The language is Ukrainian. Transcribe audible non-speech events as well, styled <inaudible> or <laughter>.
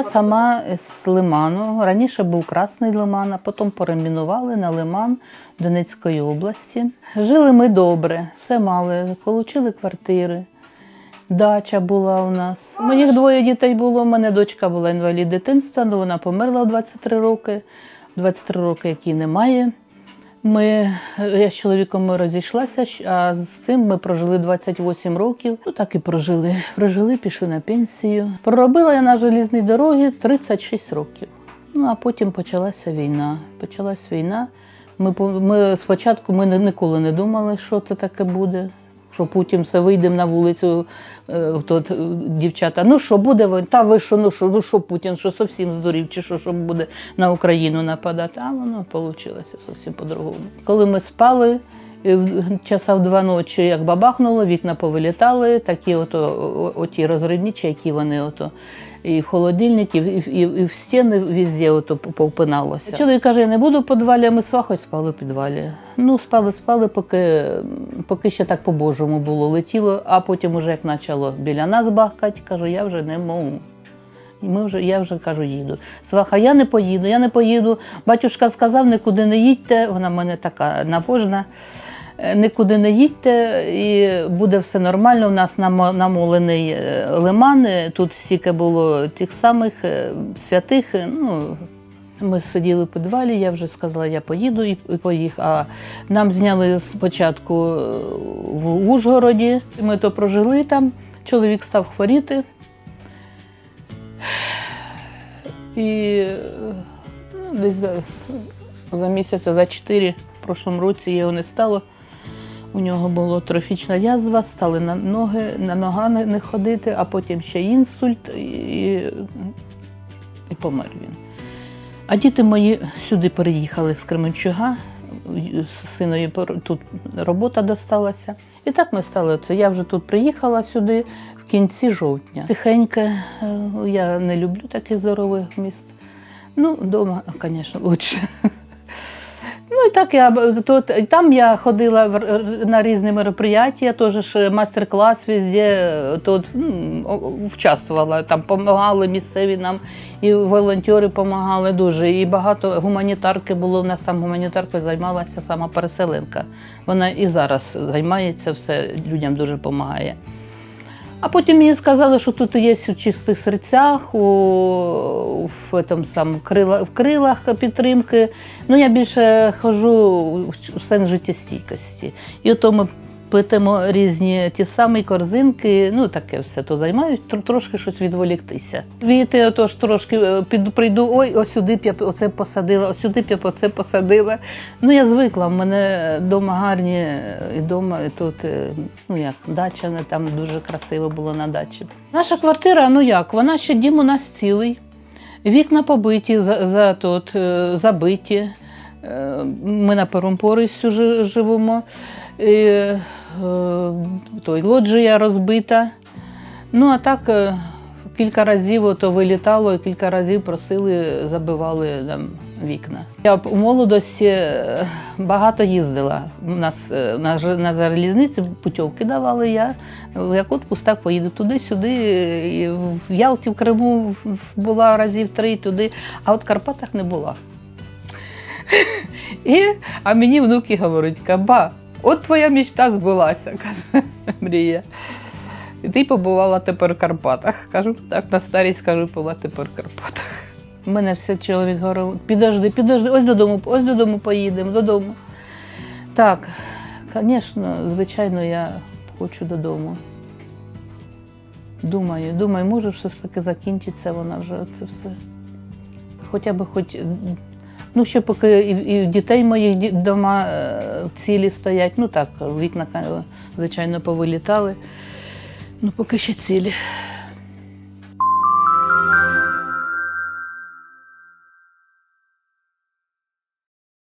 Я сама з Лиману. Раніше був Красний Лиман, а потім перейменували на Лиман Донецької області. Жили ми добре, все мали, отримали квартири. Дача була у нас. У моїх двоє дітей було. У мене дочка була інвалід дитинства, але вона померла в 23 роки. 23 роки, які немає. Ми, я з чоловіком ми розійшлася, а з цим ми прожили 28 років. Ну так і прожили. Прожили, пішли на пенсію. Проробила я на желізній дорогі 36 років. Ну а потім почалася війна. Почалась війна. Ми, ми спочатку ми ніколи не думали, що це таке буде. Що потім все вийдемо на вулицю, е, тут, е, дівчата. Ну що буде вон? Та ви що, ну що, ну що Путін, що зовсім здурів, чи що, що буде на Україну нападати? А воно вийшло зовсім по-другому. Коли ми спали, в- часа в два ночі, як бабахнуло, вікна повилітали, такі ото, оті розривнічі, які вони ото. І в холодильник, і, і, і в стіни везде ото повпиналося. Чоловік каже, я не буду в підвалі, а ми з свахою спали в підвалі. Ну, спали, спали, поки, поки ще так по-божому було, летіло, а потім, уже як почало біля нас бахкати, кажу, я вже не можу. Ми вже, я вже кажу, їду. Сваха, я не поїду, я не поїду. Батюшка сказав, нікуди не їдьте. Вона в мене така набожна. Е, Нікуди не їдьте, і буде все нормально. У нас намолений е, лиман. е, Тут стільки було тих самих святих. Ну, ми сиділи в підвалі, я вже сказала, я поїду і, поїхав. А нам зняли спочатку в Ужгороді. Ми то прожили там. Чоловік став хворіти. І ну, десь за, за місяця, за чотири в прошлому році його не стало. У нього була трофічна язва, стали на ноги, на нога не ходити, а потім ще інсульт і, і помер він. А діти мої сюди переїхали з Кременчуга, синові тут робота досталася. І так ми стали це. Я вже тут приїхала сюди в кінці жовтня. Тихеньке, е, я не люблю таких здорових міст. Ну, вдома, звісно, краще. Ну і так я тут, там я ходила на різні мероприятия, теж ж майстер-клас везде тут м, участвувала. Там допомагали місцеві нам, і волонтери допомагали дуже. І багато гуманітарки було. У нас там гуманітаркою займалася сама переселенка. Вона і зараз займається все, людям дуже допомагає. А потім мені сказали, що тут є у чистих серцях, у, в, там, сам, крила, в крилах підтримки. Ну, я більше хожу в сенс життєстійкості. І ото ми плетемо різні ті самі корзинки, ну таке все то займають, тр- трошки щось відволіктися. Віти, отож трошки е, під, прийду, ой, ось сюди б я оце посадила, ось сюди б я оце посадила. Ну я звикла, в мене вдома гарні, е, і вдома і тут, е, ну як, дача, там дуже красиво було на дачі. Наша квартира, ну як, вона ще дім у нас цілий. Вікна побиті, за, за тут, забиті. Ми на Перумпорисю жи- живемо. Е, той, лоджія розбита. Ну, а так е, кілька разів ото вилітало, кілька разів просили, забивали там, вікна. Я у молодості е, багато їздила. У нас на, на залізниці путівки давали я. Як отпуск, так поїду туди-сюди. В Ялті, в Криму була разів три туди, а от в Карпатах не була. <laughs> І, а мені внуки говорять, каба, от твоя мечта збулася, <laughs> каже Мрія. І ти побувала тепер в Карпатах. Кажу, так, на старість кажу, була тепер в Карпатах. У мене все чоловік говорив, підожди, підожди, ось додому, ось додому поїдемо, додому. Так, звісно, звичайно, я хочу додому. Думаю, думаю, може все ж таки закінчиться вона вже це все. Хоча б хоч. Ну, ще поки і, і дітей моїх дома е, цілі стоять. Ну так, вікна, звичайно, повилітали. Ну, поки ще цілі.